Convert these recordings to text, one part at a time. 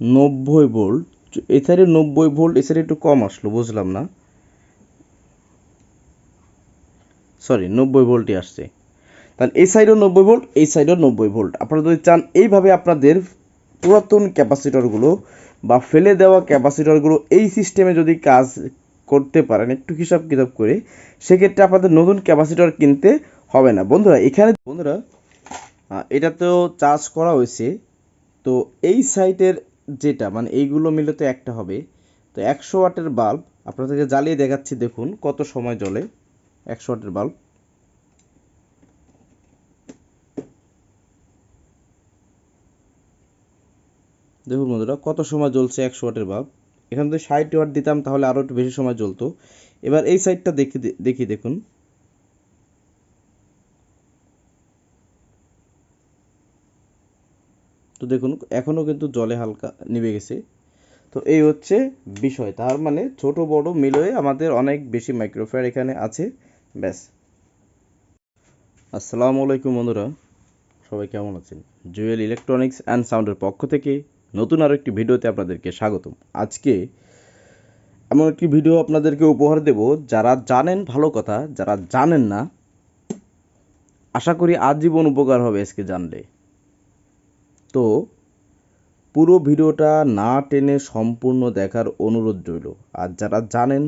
নব্বই ভোল্ট। সাইডে নব্বই ভোল্ট সাইডে একটু কম আসলো, বুঝলাম না। সরি নব্বই ভোল্টই আসছে। তাহলে এই সাইডেও নব্বই ভোল্ট, এই সাইডও নব্বই ভোল্ট। আপনারা যদি চান এইভাবে আপনাদের পুরাতন ক্যাপাসিটরগুলো বা ফেলে দেওয়া ক্যাপাসিটরগুলো এই সিস্টেমে যদি কাজ করতে পারেন, একটু হিসাব কিতাব করে, সেক্ষেত্রে আপনাদের নতুন ক্যাপাসিটর কিনতে হবে না। বন্ধুরা, এখানে বন্ধুরা এটা তো চার্জ করা হয়েছে। তো এই সাইটের যেটা মানে এইগুলো মিলে তো একটা হবে। তো একশো ওয়াটের বাল্ব, আপনাদেরকে জ্বালিয়ে দেখাচ্ছি, দেখুন কত সময় জ্বলে। একশো ওয়াটের বাল্ব। দেখুন বন্ধুরা, কত সময় জ্বলছে একশো ওয়াটের বাল্ব। এখানে যদি ষাট ওয়াট দিতাম, তাহলে আরও একটু বেশি সময় জ্বলতো। এবার এই সাইডটা দেখি দেখি, দেখুন। দেখুন, এখনও কিন্তু জলে হালকা নিভে গেছে। তো এই হচ্ছে বিষয়। তার মানে ছোট, বড় মিলিয়ে আমাদের অনেক বেশি মাইক্রোফেয়ার এখানে আছে। ব্যাস। আসসালামু আলাইকুম বন্ধুরা। সবাই কেমন আছেন? জুয়েল ইলেকট্রনিক্স অ্যান্ড সাউন্ডের পক্ষ থেকে নতুন আরও একটি ভিডিওতে আপনাদেরকে স্বাগতম। আজকে এমন একটি ভিডিও আপনাদেরকে উপহার দেব। যারা জানেন ভালো কথা, যারা জানেন না, আশা করি আজীবন উপকার হবে আজকে জানলে। তো পুরো ভিডিওটা না টেনে সম্পূর্ণ দেখার অনুরোধ রইল। আর যারা জানেন,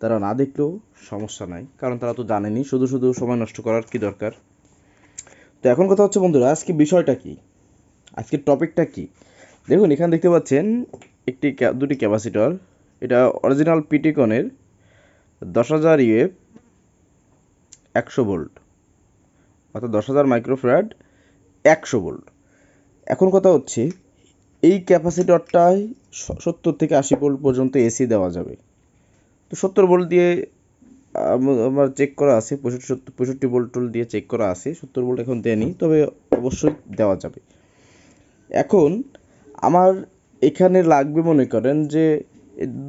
তারা না দেখলেও সমস্যা নাই, কারণ তারা তো জানেনি। শুধু শুধু সময় নষ্ট করার কি দরকার? তো এখন কথা হচ্ছে, বন্ধুরা, আজকে বিষয়টা কি? আজকের টপিকটা কি? দেখুন, এখানে দেখতে পাচ্ছেন একটি দুটি ক্যাপাসিটর। এটা অরিজিনাল পিটিকনের দশ হাজার ইউএফ একশো ভোল্ট, অর্থাৎ দশ হাজার মাইক্রোফ্যাড একশো ভোল্ট। এখন কথা হচ্ছে, এই ক্যাপাসিটরটায় সত্তর থেকে আশি ভোল্ট পর্যন্ত এসি দেওয়া যাবে। তো সত্তর ভোল্ট দিয়ে আমার চেক করা আছে, পঁয়ষট্টি সত্তর, পঁয়ষট্টি ভোল্ট টোল্ট দিয়ে চেক করা আছে, সত্তর ভোল্ট এখন দেয়নি, তবে অবশ্যই দেওয়া যাবে। এখন আমার এখানে লাগবে মনে করেন যে,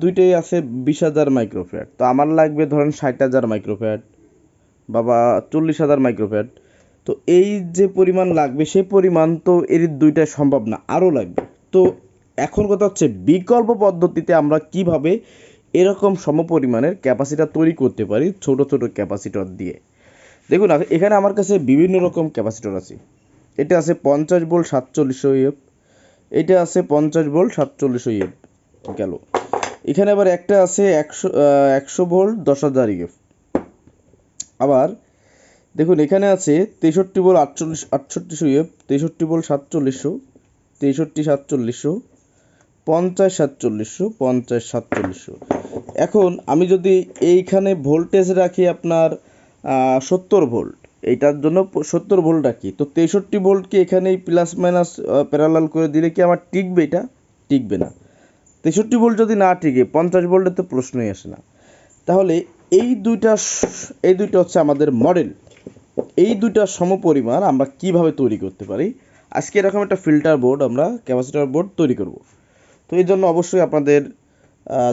দুইটাই আছে বিশ হাজার মাইক্রোফ্যাট তো আমার লাগবে ধরেন ষাট হাজার মাইক্রোফ্যাট বাবা চল্লিশ হাজার মাইক্রোফ্যাট তো এই যে পরিমাণ লাগবে সেই পরিমাণ তো এর দুইটা সম্ভব না, আরও লাগবে। তো এখন কথা হচ্ছে বিকল্প পদ্ধতিতে আমরা কীভাবে এরকম সমপরিমাণের ক্যাপাসিটার তৈরি করতে পারি ছোট ছোট ক্যাপাসিটর দিয়ে? দেখুন এখানে আমার কাছে বিভিন্ন রকম ক্যাপাসিটর আছে। এটা আছে পঞ্চাশ ভোল্ট সাতচল্লিশশো ইএফ এটা আছে পঞ্চাশ ভোল্ট সাতচল্লিশশো ইএফ গেল। এখানে আবার একটা আছে একশো একশো ভোল্ট দশ হাজার ইএফ আবার দেখুন, এখানে আছে তেষট্টি বল আটচল্লিশ আটষট্টিশো ইএফ তেষট্টি বল সাতচল্লিশশো, তেষট্টি সাতচল্লিশশো, পঞ্চাশ সাতচল্লিশশো পঞ্চাশ সাতচল্লিশশো। এখন আমি যদি এইখানে ভোল্টেজ রাখি আপনার সত্তর ভোল্ট, এইটার জন্য সত্তর ভোল্ট রাখি। তো তেষট্টি ভোল্টকে এখানেই প্লাস মাইনাস প্যারালাল করে দিলে কি আমার টিকবে এটা? টিকবে না। তেষট্টি ভোল্ট যদি না টিকে, পঞ্চাশ ভোল্টের তো প্রশ্নই আসে না। তাহলে এই দুইটা এই দুইটা হচ্ছে আমাদের মডেল এই দুইটা সমপরিমাণ আমরা কীভাবে তৈরি করতে পারি? আজকে এরকম একটা ফিল্টার বোর্ড আমরা ক্যাপাসিটার বোর্ড তৈরি করব। তো এই জন্য অবশ্যই আপনাদের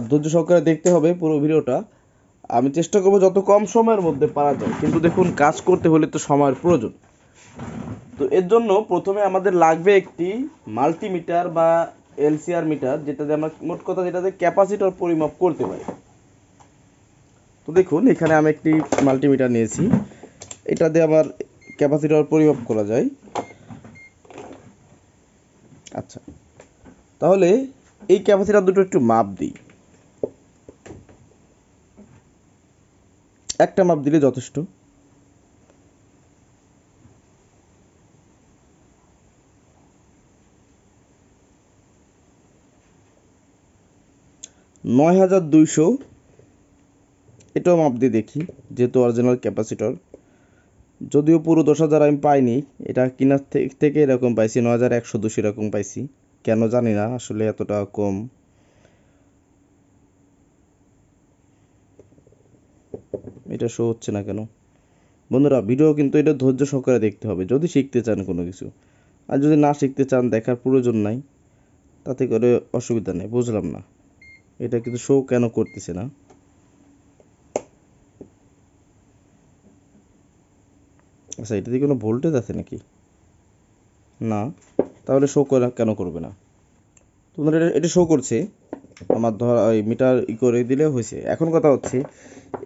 ধৈর্য সহকারে দেখতে হবে পুরো ভিডিওটা। আমি চেষ্টা করব যত কম সময়ের মধ্যে পারা যায়, কিন্তু দেখুন, কাজ করতে হলে তো সময়ের প্রয়োজন। তো এর জন্য প্রথমে আমাদের লাগবে একটি মাল্টিমিটার বা এলসিআর মিটার যেটাতে আমরা মোট কথা যেটাতে ক্যাপাসিটর পরিমাপ করতে পারি। তো দেখুন, এখানে আমি একটি মাল্টিমিটার নিয়েছি। এটা দিয়ে আবার ক্যাপাসিটর পরিমাপ করা যায়। আচ্ছা তাহলে এই ক্যাপাসিটার দুটো একটু মাপ দিই। একটা মাপ দিলে যথেষ্ট। নয় হাজার দুইশো, এটাও মাপ দিয়ে দেখি, যেহেতু অরিজিনাল ক্যাপাসিটর। যদিও পুরো দশ হাজার আমি পাইনি, এটা কিনার থেকে এরকম পাইছি, ন হাজার একশো দুশো এরকম পাইছি। কেন জানি না, আসলে এতটা কম। এটা শো হচ্ছে না কেন? বন্ধুরা ভিডিও কিন্তু এটা ধৈর্য সহকারে দেখতে হবে, যদি শিখতে চান কোনো কিছু। আর যদি না শিখতে চান, দেখার প্রয়োজন নাই, তাতে করে অসুবিধা নেই, বুঝলাম না। এটা কিন্তু শো কেন করতেছে না? আচ্ছা এটাতে কোনো ভোল্টেজ আছে নাকি? না, তাহলে শো করে কেন করবে না? তোমরা এটা এটা শো করছে, আমার ধর, ওই মিটার ই করে দিলে হয়েছে। এখন কথা হচ্ছে,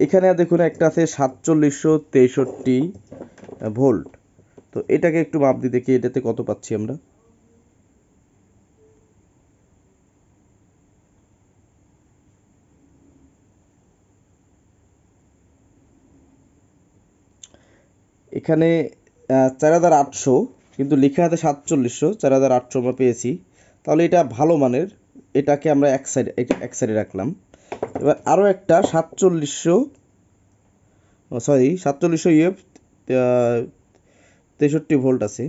এখানে দেখুন একটা আছে সাতচল্লিশশো তেষট্টি ভোল্ট তো এটাকে একটু মাপ দিয়ে দেখি, এটাতে কত পাচ্ছি আমরা? এখানে চার হাজার আটশো, কিন্তু লেখা আছে সাতচল্লিশশো, চার হাজার আটশো আমরা পেয়েছি। তাহলে এটা ভালো মানের, এটাকে আমরা এক সাইড এক সাইডে রাখলাম। এবার আরও একটা, সাতচল্লিশশো সরি সাতচল্লিশশো ইয়ে তেষট্টি ভোল্ট আছে।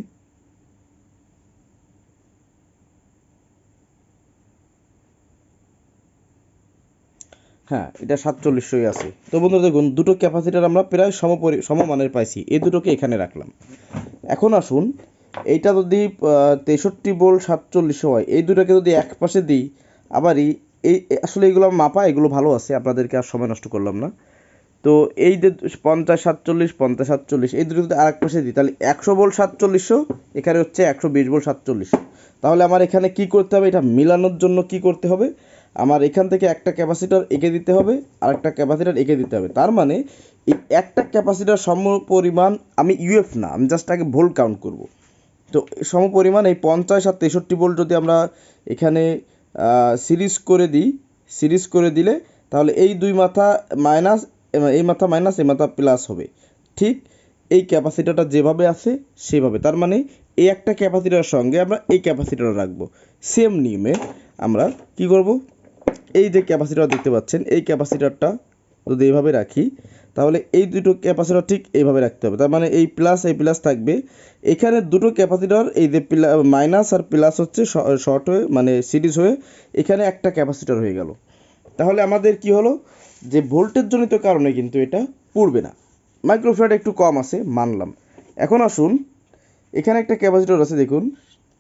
হ্যাঁ এটা সাতচল্লিশশোই আছে। তো বন্ধুরা দেখুন, দুটো ক্যাপাসিটার আমরা প্রায় সমপরি সমমানের পাইছি। এই দুটোকে এখানে রাখলাম। এখন আসুন, এইটা যদি তেষট্টি বোল্ট সাতচল্লিশশো হয়, এই দুটোকে যদি এক পাশে দিই আবারই এই আসলে এগুলো মাপা, এগুলো ভালো আছে, আপনাদেরকে আর সময় নষ্ট করলাম না। তো এই যে পঞ্চাশ সাতচল্লিশ পঞ্চাশ সাতচল্লিশ, এই দুটো যদি আর এক পাশে দিই, তাহলে একশো বোল্ট সাতচল্লিশশো, এখানে হচ্ছে একশো বিশ বোল্ট সাতচল্লিশশো তাহলে আমার এখানে কি করতে হবে? এটা মিলানোর জন্য কি করতে হবে? আমার এখান থেকে একটা ক্যাপাসিটার এঁকে দিতে হবে আর একটা ক্যাপাসিটার এঁকে দিতে হবে। তার মানে এই একটা ক্যাপাসিটার সম পরিমাণ আমি ইউএফ না, আমি জাস্ট আগে ভোল্ট কাউন্ট করব। তো সম পরিমাণ এই পঞ্চাশ আর তেষট্টি ভোল্ট যদি আমরা এখানে সিরিজ করে দিই সিরিজ করে দিলে তাহলে এই দুই মাথা মাইনাস এই মাথা মাইনাস এই মাথা প্লাস হবে। ঠিক এই ক্যাপাসিটারটা যেভাবে আছে, সেভাবে। তার মানে এই একটা ক্যাপাসিটার সঙ্গে আমরা এই ক্যাপাসিটার রাখব। সেম নিয়মে আমরা কি করব? এই যে ক্যাপাসিটার দেখতে পাচ্ছেন, এই ক্যাপাসিটারটা যদি এইভাবে রাখি, তাহলে এই দুটো ক্যাপাসিটার ঠিক এইভাবে রাখতে হবে। তার মানে এই প্লাস এই প্লাস থাকবে। এখানে দুটো ক্যাপাসিটার, এই যে মাইনাস আর প্লাস হচ্ছে শর্ট হয়ে মানে সিরিজ হয়ে, এখানে একটা ক্যাপাসিটার হয়ে গেল। তাহলে আমাদের কি হলো? যে ভোল্টেজ জনিত কারণে কিন্তু এটা পড়বে না। মাইক্রোফ্যাট একটু কম আছে, মানলাম। এখন আসুন, এখানে একটা ক্যাপাসিটার আছে, দেখুন,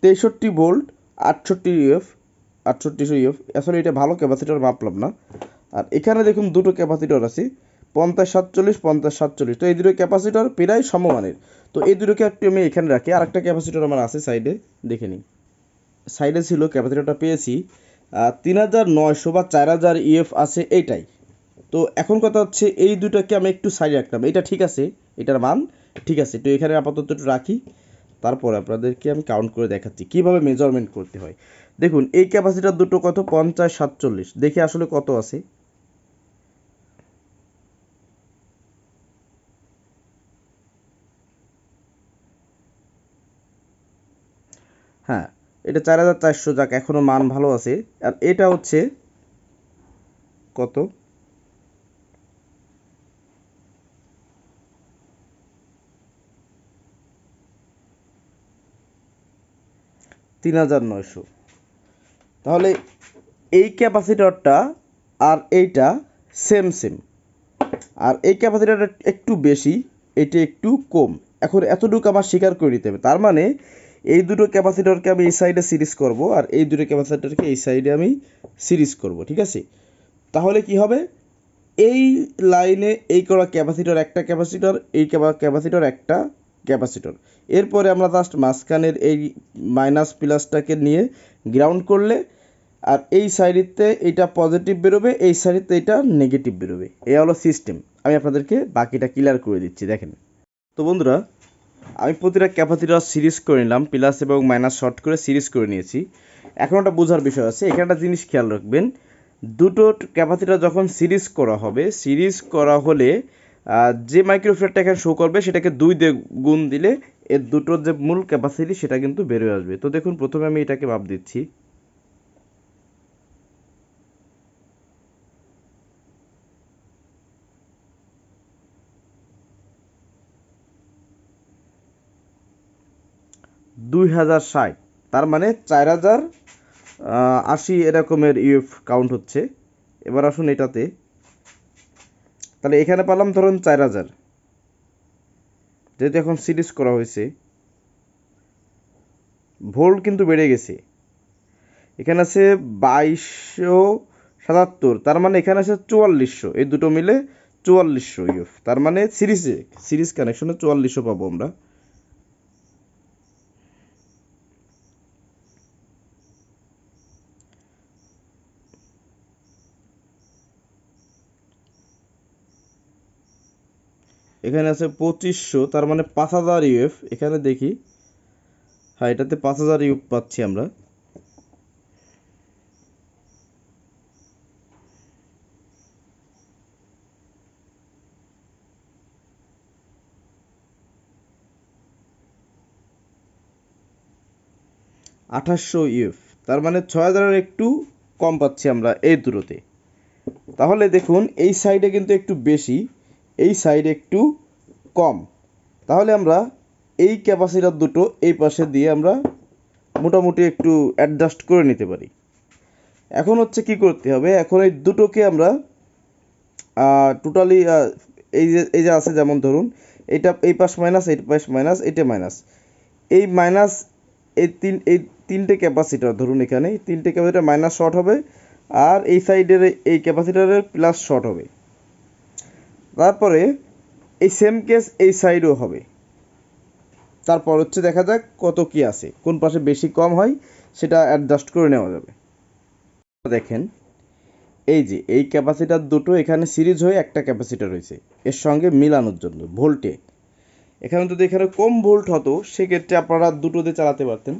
তেষট্টি ভোল্ট আটষট্টি ইউএফ আটষট্টিশো ইউএফ আসলে এটা ভালো ক্যাপাসিটার মাপলাম না। আর এখানে দেখুন দুটো ক্যাপাসিটার আছে, পঞ্চাশ সাতচল্লিশ পঞ্চাশ সাতচল্লিশ। তো এই দুটো ক্যাপাসিটার প্রায় সমমানের। তো এই দুটোকে একটু আমি এখানে রাখি। আর একটা ক্যাপাসিটার আমার আছে সাইডে, দেখে নিই। সাইডে ছিল, ক্যাপাসিটারটা পেয়েছি। তিন হাজার নয়শো বা চার হাজার ইএফ আছে এইটাই। তো এখন কথা হচ্ছে এই দুটোকে আমি একটু সাইডে রাখলাম। এটা ঠিক আছে, এটার মান ঠিক আছে। তো এখানে আপাতত একটু রাখি। তারপর আপনাদেরকে আমি কাউন্ট করে দেখাচ্ছি। কীভাবে মেজারমেন্ট করতে হয়? দেখুন, এই ক্যাপাসিটার দুটো কত? পঞ্চাশ, সাতচল্লিশ। দেখে আসলে কত আছে। হ্যাঁ এটা চার হাজার চারশো যাক এখনও মান ভালো আছে। আর এটা হচ্ছে কত? তিন হাজার নয়শো। তাহলে এই ক্যাপাসিটরটা আর এইটা সেম সেম আর এই ক্যাপাসিটরটা একটু বেশি, এটা একটু কম। এখন এতটুকু আমার স্বীকার করে নিতে হবে। তার মানে এই দুটো ক্যাপাসিটরকে আমি এই সাইডে সিরিজ করব আর এই দুটো ক্যাপাসিটরকে এই সাইডে আমি সিরিজ করব, ঠিক আছে? তাহলে কি হবে? এই লাইনে এই করা ক্যাপাসিটর একটা ক্যাপাসিটর, এই ক্যাপাসিটর একটা ক্যাপাসিটর। এরপরে আমরা জাস্ট মাঝখানের এই মাইনাস প্লাসটাকে নিয়ে গ্রাউন্ড করলে আর এই সাইডেতে এটা পজিটিভ বেরোবে, এই সাইডেতে এটা নেগেটিভ বেরোবে। এ হলো সিস্টেম আমি আপনাদেরকে বাকিটা ক্লিয়ার করে দিচ্ছি, দেখেন। তো বন্ধুরা, আমি প্রতিটা ক্যাপাসিটার সিরিজ করে নিলাম প্লাস এবং মাইনাস শর্ট করে সিরিজ করে নিয়েছি। এখন একটা বোঝার বিষয় আছে, এখানে একটা জিনিস খেয়াল রাখবেন, দুটো ক্যাপাসিটার যখন সিরিজ করা হবে সিরিজ করা হলে যে মাইক্রোফ্যাটটা এখানে শো করবে, সেটাকে দুই দিয়ে গুণ দিলে এর দুটোর যে মূল ক্যাপাসিটি সেটা কিন্তু বেরোয় আসবে। তো দেখুন, প্রথমে আমি এটাকে মাপ দিচ্ছি। দুই হাজার ষাট। তার মানে চার হাজার আশি এরকমের ইউএফ কাউন্ট হচ্ছে। এবার আসুন এটাতে। তাহলে এখানে পেলাম ধরুন চার হাজার। যেহেতু এখন সিরিজ করা হয়েছে। ভোল্ট কিন্তু বেড়ে গেছে। এখানে আছে বাইশশো সাতাত্তর। তার মানে এখানে আছে চুয়াল্লিশশো। এই দুটো মিলে চুয়াল্লিশশো ইউএফ তার মানে সিরিজে, সিরিজ কানেকশনে চুয়াল্লিশশো পাবো আমরা। এখানে আছে পঁচিশশো, তার মানে পাঁচ হাজার ইউএফ এখানে দেখি। হ্যাঁ এটাতে পাঁচ হাজার ইউএফ পাচ্ছি আমরা। আঠাশশো ইউএফ তার মানে ছয় হাজারের একটু কম পাচ্ছি আমরা এই দূরতে তাহলে দেখুন, এই সাইডে কিন্তু একটু বেশি। এই সাইডে একটু কম। তাহলে আমরা এই ক্যাপাসিটার দুটো এই পাশে দিয়ে আমরা মোটামুটি একটু অ্যাডজাস্ট করে নিতে পারি। এখন হচ্ছে কি করতে হবে? এখন এই দুটোকে আমরা টোটালি এই যে এই যে আছে যেমন ধরুন, এটা এই পাশ মাইনাস এই পাশ মাইনাস এটা মাইনাস এই মাইনাস এই তিন, এই তিনটে ক্যাপাসিটার ধরুন এখানে, তিনটে ক্যাপাসিটার মাইনাস শর্ট হবে, আর এই সাইডের এই ক্যাপাসিটারের প্লাস শর্ট হবে। তারপরে এই সেম কেস এই সাইডও হবে। তারপর হচ্ছে দেখা যাক কত কি আছে, কোন পাশে বেশি কম হয়, সেটা অ্যাডজাস্ট করে নেওয়া যাবে। দেখেন, এই যে, এই ক্যাপাসিটার দুটো এখানে সিরিজ হয়ে একটা ক্যাপাসিটার রয়েছে, এর সঙ্গে মিলানোর জন্য, ভোল্টে। এখানে যদি এখানে কম ভোল্ট হতো, সেক্ষেত্রে আপনারা দুটোতে চালাতে পারতেন।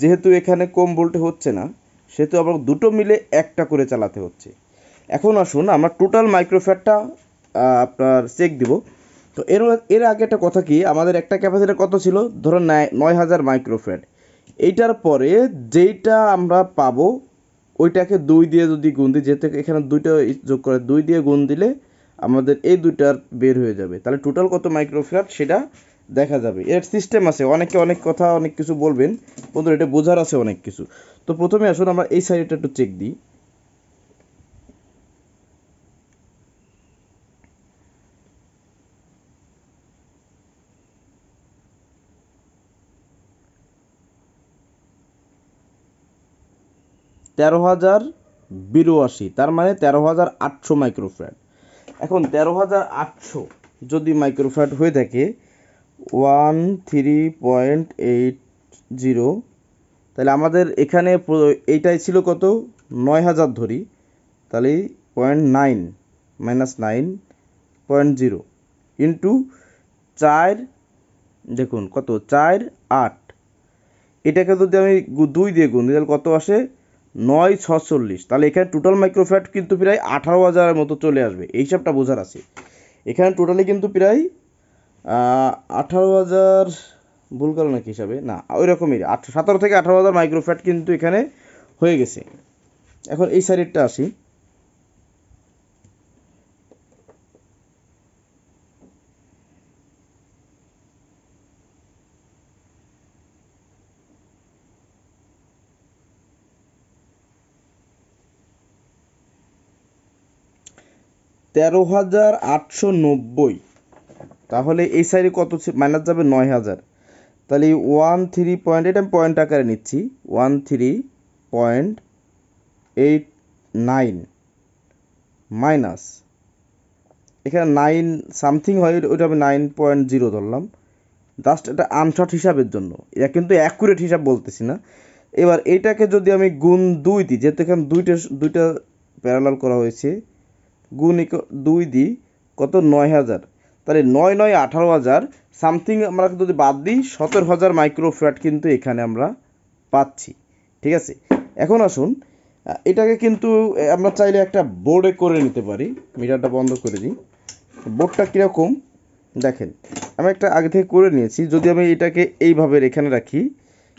যেহেতু এখানে কম ভোল্টে হচ্ছে না, সেহেতু আবার দুটো মিলে একটা করে চালাতে হচ্ছে। এখন আসুন, আমরা টোটাল মাইক্রোফ্যাটটা আপনার চেক দিব। তো এর এর আগে একটা কথা কি, আমাদের একটা ক্যাপাসিটার কত ছিল? ধরুন নয় হাজার মাইক্রোফ্যাট এইটার পরে যেইটা আমরা পাবো, ওইটাকে দুই দিয়ে যদি গুণ দিই, যেহেতু এখানে দুইটা যোগ করে দুই দিয়ে গুণ দিলে আমাদের এই দুইটার বের হয়ে যাবে। তাহলে টোটাল কত মাইক্রোফ্যাট সেটা দেখা যাবে। এর সিস্টেম আছে, অনেকে অনেক কথা, অনেক কিছু বলবেন বন্ধুরা এটা বোঝার আছে অনেক কিছু। তো প্রথমে আসুন, আমরা এই সাইডটা একটু চেক দিই। তেরো হাজার বিরাশি, তার মানে তেরো হাজার আটশো মাইক্রোফ্যাট এখন তেরো হাজার আটশো যদি মাইক্রোফ্যাট হয়ে থাকে, one three point eight zero, তাহলে আমাদের এখানে এইটাই ছিল কত? নয় হাজার ধরি, তাহলে point nine, minus nine point zero into চার, দেখুন কত? চার আট। এটাকে যদি আমি দুই দিয়ে গুণ দিই, তাহলে কত আসে? নয় ছচল্লিশ তাহলে এখানে টোটাল মাইক্রোফ্যাট কিন্তু প্রায় আঠারো হাজারের মতো চলে আসবে। এই হিসাবটা বোঝার আছে। এখানে টোটালি কিন্তু প্রায় আঠারো হাজার, ভুল করো নাকি হিসাবে? না ওই রকমই আট, সতেরো থেকে আঠারো হাজার মাইক্রোফ্যাট কিন্তু এখানে হয়ে গেছে। এখন এই সাইডটা আসি। তেরো হাজার আটশো নব্বই। তাহলে এই সাইডে কত মাইনাস যাবে নয় হাজার। তাহলে ওয়ান থ্রি পয়েন্ট এটা আমি পয়েন্ট আকারে নিচ্ছি। One three point eight nine minus এখানে নাইন সামথিং হয় ওইটা আমি নাইন পয়েন্ট জিরো ধরলাম। জাস্ট এটা আনশর্ট হিসাবের জন্য। এটা কিন্তু অ্যাকুরেট হিসাব বলতেছি না। এবার এটাকে যদি আমি গুণ দুই দিই, যেহেতু এখানে দুইটা দুইটা প্যারালাল করা হয়েছে গুণ দুই দিই কত? নয় হাজার। তাহলে নয় নয় আঠারো হাজার। সামথিং আমরা যদি বাদ দিই, সতেরো হাজার মাইক্রোফ্যাট কিন্তু এখানে আমরা পাচ্ছি। ঠিক আছে? এখন আসুন এটাকে কিন্তু আমরা চাইলে একটা বোর্ডে করে নিতে পারি। মিটারটা বন্ধ করে দিই। বোর্ডটা কীরকম? দেখেন, আমি একটা আগে থেকে করে নিয়েছি। যদি আমি এটাকে এইভাবে এখানে রাখি,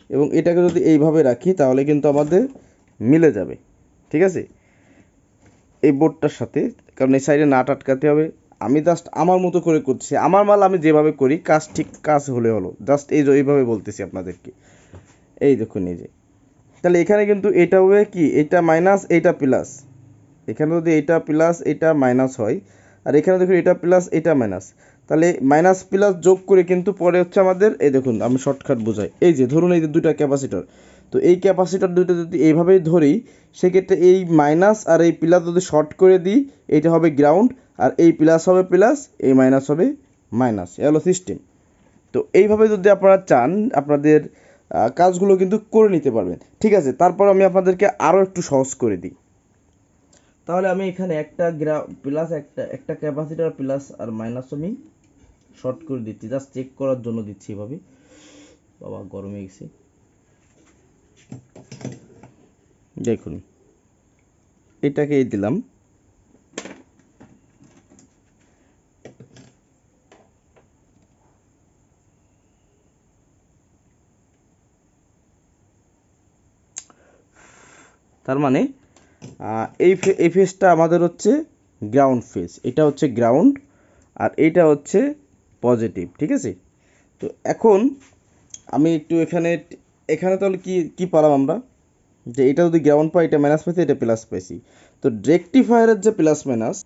এবং এটাকে যদি এইভাবে রাখি, তাহলে কিন্তু আমাদের মিলে যাবে। ঠিক আছে? এই বোর্ডটার সাথে, কারণ এই সাইডে নাট আটকাতে হবে। আমি জাস্ট আমার মতো করে করছি। আমার মাল আমি যেভাবে করি, কাজ ঠিক কাজ হলে হলো। জাস্ট এই এইভাবে বলতেছি আপনাদেরকে। এই দেখুন এই যে। তাহলে এখানে কিন্তু এটা হবে কি? এটা মাইনাস এটা প্লাস এখানে যদি এটা প্লাস এটা মাইনাস হয়, আর এখানে দেখুন এটা প্লাস এটা মাইনাস তাহলে মাইনাস প্লাস যোগ করে কিন্তু পরে হচ্ছে আমাদের, এই দেখুন, আমি শর্টকাট বোঝাই। এই যে ধরুন এই যে দুটা ক্যাপাসিটার তো এই ক্যাপাসিটার দুটো যদি এইভাবেই ধরি, সেক্ষেত্রে এই মাইনাস আর এই প্লাস যদি শর্ট করে দিই, এটা হবে গ্রাউন্ড আর এই প্লাস হবে প্লাস এই মাইনাস হবে মাইনাস এ হলো সিস্টেম তো এইভাবে যদি আপনারা চান, আপনাদের কাজগুলো কিন্তু করে নিতে পারবেন। ঠিক আছে, তারপর আমি আপনাদেরকে আরও একটু সহজ করে দিই। তাহলে আমি এখানে একটা গ্রা প্লাস একটা একটা ক্যাপাসিটার প্লাস আর মাইনাস আমি শর্ট করে দিচ্ছি। জাস্ট চেক করার জন্য দিচ্ছি এভাবে। বাবা, গরমে গেছে। দেখুন এটাকে দিলাম। তার মানে এই এই ফেসটা আমাদের হচ্ছে গ্রাউন্ড ফেস এটা হচ্ছে গ্রাউন্ড আর এটা হচ্ছে পজিটিভ ঠিক আছে? তো এখন আমি একটু এখানে এখানে তাহলে কি কি পালাম আমরা? যে এটা যদি গ্রাউন্ড পাই, এটা মাইনাস পাইছি, এটা প্লাস পাইছি। তো রেকটিফায়ারের যে প্লাস মাইনাস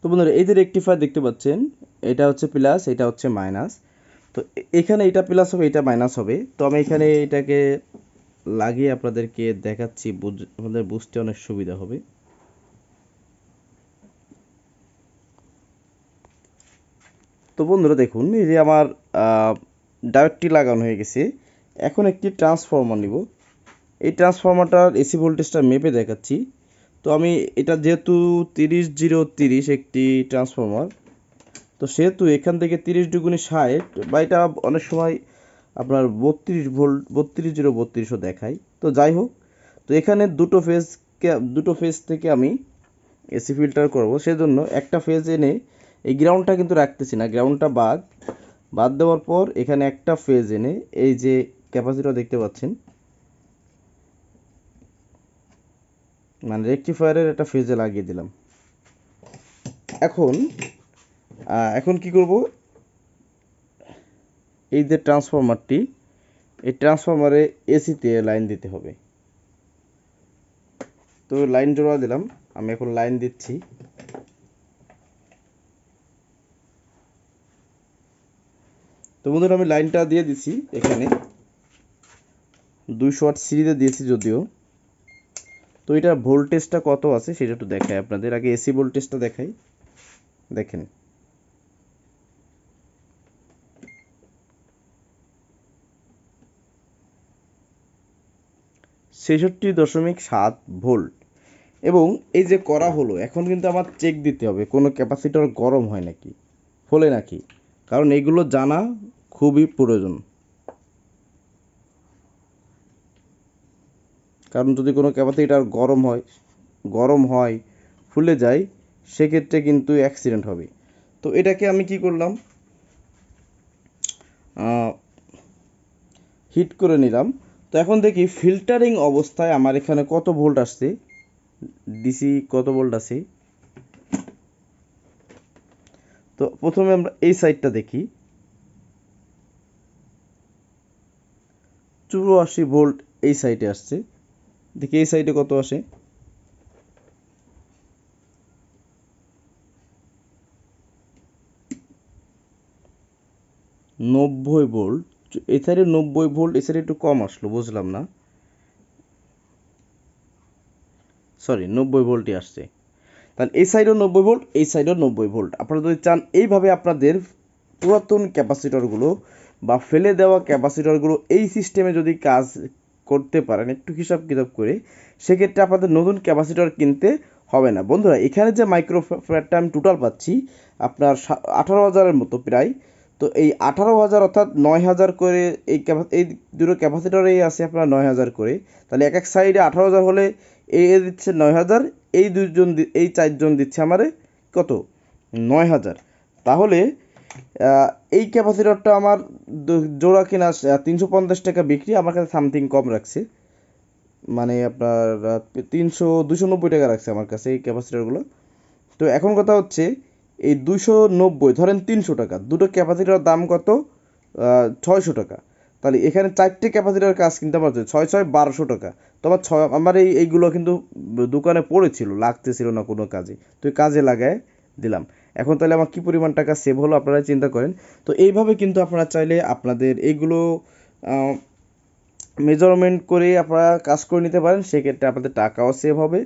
তো বন্ধুরা, এই যে রেকটিফায়ার দেখতে পাচ্ছেন, এটা হচ্ছে প্লাস এটা হচ্ছে মাইনাস তো এখানে এটা প্লাস হবে, এটা মাইনাস হবে। তো আমি এখানে এটাকে লাগিয়ে আপনাদেরকে দেখাচ্ছি আপনাদের বুঝতে অনেক সুবিধা হবে। তো বন্ধুরা, দেখুন, এই যে আমার ডায়োডটি লাগানো হয়ে গেছে। এখন একটি ট্রান্সফর্মার নিব। এই ট্রান্সফর্মারটার এসি ভোল্টেজটা মেপে দেখাচ্ছি। তো আমি এটা যেহেতু তিরিশ জিরো তিরিশ একটি ট্রান্সফর্মার তো সেহেতু এখান থেকে তিরিশ দুগুণে ষাট বা এটা অনেক সময় আপনার বত্রিশ ভোল্ট, বত্রিশ জিরো বত্রিশও দেখায়। তো যাই হোক, তো এখানে দুটো ফেজকে দুটো ফেজ থেকে আমি এসি ফিল্টার করব। সেজন্য একটা ফেজ এনে এই গ্রাউন্ডটা কিন্তু রাখতেছি না গ্রাউন্ডটা বাদ। বাদ দেওয়ার পর এখানে একটা ফেজ এনে এই যে ক্যাপাসিটর দেখতে পাচ্ছেন। মানে রেকটিফায়ারের একটা ফেজে লাগিয়ে দিলাম। এখন এখন কি করব? এই যে ট্রান্সফরমারটি, এই ট্রান্সফরমারে এসিতে লাইন দিতে হবে। তো লাইন জোড়া দিলাম, আমি এখন লাইন দিচ্ছি। তো বন্ধুরা, আমি লাইনটা দিয়ে দিছি এখানে। দুইশো ওয়াট সিরিজে দিয়েছি যদিও। তো এটার ভোল্টেজটা কত আছে সেটা একটু দেখাই আপনাদের। আগে এসি ভোল্টেজটা দেখাই। দেখেন। ছেষট্টি দশমিক সাত ভোল্ট। এবং এই যে করা হলো, এখন কিন্তু আমার চেক দিতে হবে, কোনো ক্যাপাসিটর গরম হয় নাকি ফলে নাকি। কারণ এগুলো জানা খুবই প্রয়োজন। কারণ যদি কোনো ক্যাপাসিটার গরম হয় গরম হয়, ফুলে যায়, সেক্ষেত্রে কিন্তু অ্যাক্সিডেন্ট হবে। তো এটাকে আমি কি করলাম? হিট করে নিলাম। তো এখন দেখি ফিল্টারিং অবস্থায় আমার এখানে কত ভোল্ট আসছে? ডিসি কত ভোল্ট আছে? তো প্রথমে আমরা এই সাইডটা দেখি। চুরাশি ভোল্ট এই সাইডে আসছে। দেখি এই সাইডে কত আসে। নব্বই ভোল্ট এই নব্বই ভোল্ট এই একটু কম আসলো, বুঝলাম না। সরি নব্বই ভোল্টই আসছে। তাহলে এই সাইডেও নব্বই ভোল্ট এই সাইডেও নব্বই ভোল্ট আপনারা যদি চান এইভাবে আপনাদের পুরাতন ক্যাপাসিটরগুলো বা ফেলে দেওয়া ক্যাপাসিটরগুলো এই সিস্টেমে যদি কাজ করতে পারেন, একটু হিসাব কিতাব করে, সেক্ষেত্রে আপনাদের নতুন ক্যাপাসিটর কিনতে হবে না। বন্ধুরা, এখানে যে মাইক্রো ফ্যাটটা আমি টোটাল পাচ্ছি, আপনার আঠারো হাজারের মতো প্রায়। তো এই আঠারো হাজার অর্থাৎ নয় হাজার করে এই এই দুটো ক্যাপাসিটরেই আছে আপনার নয় হাজার করে। তাহলে এক এক সাইডে আঠারো হাজার হলে এই দিচ্ছে নয় হাজার, এই দুইজন দি- এই চারজন দিচ্ছে আমারে কত? নয় হাজার। তাহলে এই ক্যাপাসিটরটা আমার জোড়া কিনা তিনশো পঞ্চাশ টাকা বিক্রি, আমার কাছে সামথিং কম রাখছে। মানে আপনার তিনশো দুশো নব্বই টাকা রাখছে আমার কাছে এই ক্যাপাসিটরগুলো। তো এখন কথা হচ্ছে, এই দুশো নব্বই, ধরেন তিনশো টাকা, দুটো ক্যাপাসিটরের দাম কত? ছয়শো টাকা। তাহলে এখানে চারটে ক্যাপাসিটার কাজ কিনতে আমার ছয় ছয় বারোশো টাকা। তো আমার ছয় আমার এই এইগুলো কিন্তু দোকানে পড়েছিল, লাগতেছিল না কোনো কাজে। তো কাজে লাগায় দিলাম। এখন তাহলে আমার কী পরিমাণ টাকা সেভ হলো আপনারা চিন্তা করেন। তো এইভাবে কিন্তু আপনারা চাইলে আপনাদের এইগুলো মেজারমেন্ট করে আপনারা কাজ করে নিতে পারেন। সেক্ষেত্রে আপনাদের টাকাও সেভ হবে,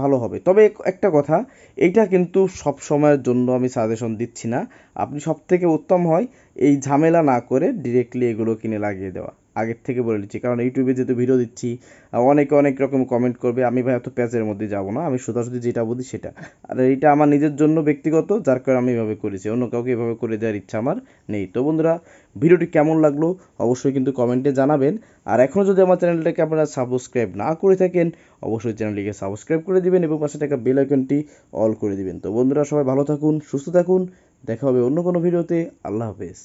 ভালো হবে। তবে একটা কথা, এইটা কিন্তু সব সময়ের জন্য আমি সাজেশন দিচ্ছি না। আপনি সব থেকে উত্তম হয় এই ঝামেলা না করে ডিরেক্টলি এগুলো কিনে লাগিয়ে দেওয়া। আগের থেকে বলে দিচ্ছি কারণ ইউটিউবে যেহেতু ভিডিও দিচ্ছি অনেকে অনেক রকম কমেন্ট করবে, আমি ভাই এত প্যাচের মধ্যে যাব না, আমি সোজাসুজি যেটা বলি সেটা। আর এটা আমার নিজের জন্য ব্যক্তিগত, যার কারণে আমি এভাবে করেছি, অন্য কাউকে এভাবে করে দেওয়ার ইচ্ছা আমার নেই। তো বন্ধুরা ভিডিওটি কেমন লাগল অবশ্যই কিন্তু কমেন্টে জানাবেন। আর এখনও যদি আমার চ্যানেলটাকে আপনারা সাবস্ক্রাইব না করে থাকেন, অবশ্যই চ্যানেলটিকে সাবস্ক্রাইব করে দিবেন এবং পাশে থাকা বেল আইকনটি অল করে দিবেন। তো বন্ধুরা, সবাই ভালো থাকুন, সুস্থ থাকুন, দেখা হবে অন্য কোনো ভিডিওতে আল্লাহ হাফেজ।